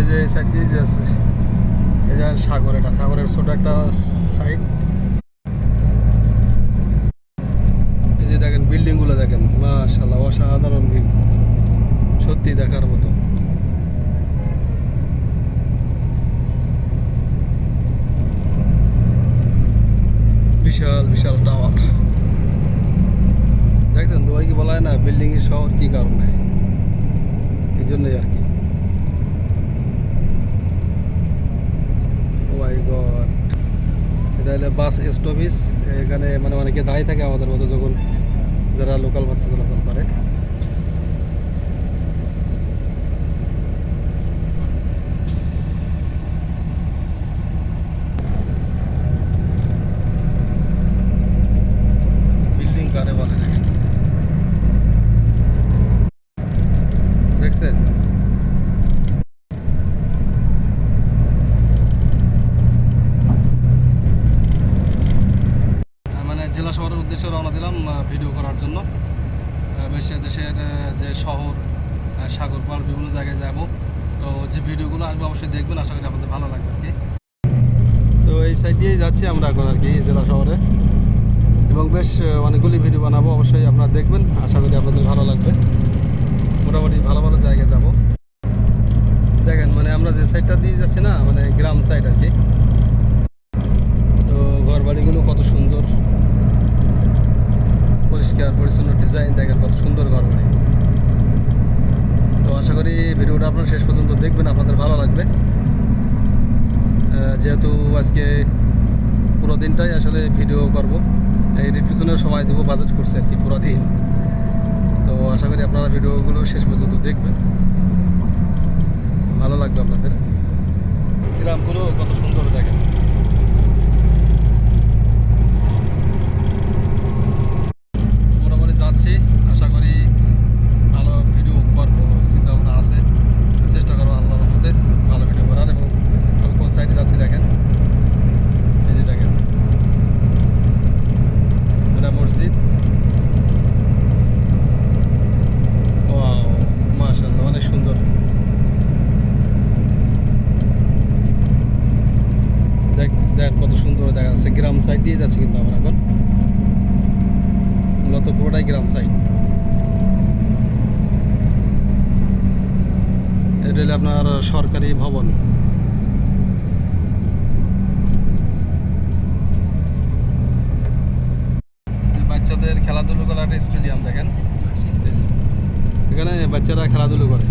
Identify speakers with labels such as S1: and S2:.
S1: এই যে সাইড যে আছে, এই যে সাগর এটা সাগরের ছোট একটা সাইড এই যে দেখেন বিল্ডিংগুলো দেখেন মাশাল্লাহ অসাধারণ ভিউ সত্যি দেখার মতো। বিশাল বিশাল টাওয়ার দেখছেন, দুবাই কি বলা হয় না? বিল্ডিং এর শহর কি কারণে? এই জন্যই আর কি। বাস স্টপিস এখানে মানে অনেকে দাঁড়িয়ে থাকে আমাদের মতো যখন যারা লোকাল বাসে চলাচল করে বিল্ডিং কারে বলে দেখেন দেখছেন আহ, মানে জেলা শহরের উদ্দেশ্যে রওনা দিলাম ভিডিও করার জন্য। বেশ দেশের যে শহর সাগর পাড় বিভিন্ন জায়গায় যাব। তো যে ভিডিওগুলো আসবে অবশ্যই দেখবেন, আশা করি আপনাদের ভালো লাগবে আর কি। তো এই সাইড দিয়েই যাচ্ছি আমরা এখন আর কি জেলা শহরে। এবং বেশ অনেকগুলি ভিডিও বানাবো, অবশ্যই আপনারা দেখবেন। আশা করি আপনাদের ভালো লাগবে। মোটামুটি ভালো ভালো জায়গায় যাব। দেখেন মানে আমরা যে সাইডটা দিয়ে যাচ্ছি না মানে গ্রাম সাইড আর কি তো ঘর বাড়িগুলো কত সুন্দর পরিষ্কার পরিচ্ছন্ন ডিজাইন দেখেন কত সুন্দর ঘর বাড়ি তো আশা করি ভিডিওটা আপনারা শেষ পর্যন্ত দেখবেন, আপনাদের ভালো লাগবে। যেহেতু আজকে পুরো দিনটাই আসলে ভিডিও করব এর পিছনে সময় দেবো বাজেট করছে আর কি পুরো দিন। তো আশা করি আপনারা ভিডিওগুলো শেষ পর্যন্ত দেখবেন। ভালো লাগবে আপনাদের। গ্রামগুলো কত সুন্দর দেখেন মোটামুটি যাচ্ছি আশা করি ভালো ভিডিও করব চিন্তা ভাবনা আছে চেষ্টা করব আল্লাহর রহমতে ভালো ভিডিও করার এবং আমি কোন সাইডে যাচ্ছি দেখেন এই যে দেখেন এটা মসজিদ ওয়াও মাশাআল্লাহ অনেক সুন্দর দেখ কত সুন্দর দেখা যাচ্ছে গ্রাম সাইড দিয়ে যাচ্ছি কিন্তু আমরা এখন। মূলত পুরোটাই গ্রাম সাইড এটা আপনার সরকারি ভবন। বাচ্চাদের খেলাধুলো করার একটা স্টেডিয়াম, দেখেন। এখানে বাচ্চারা খেলাধুলো করে।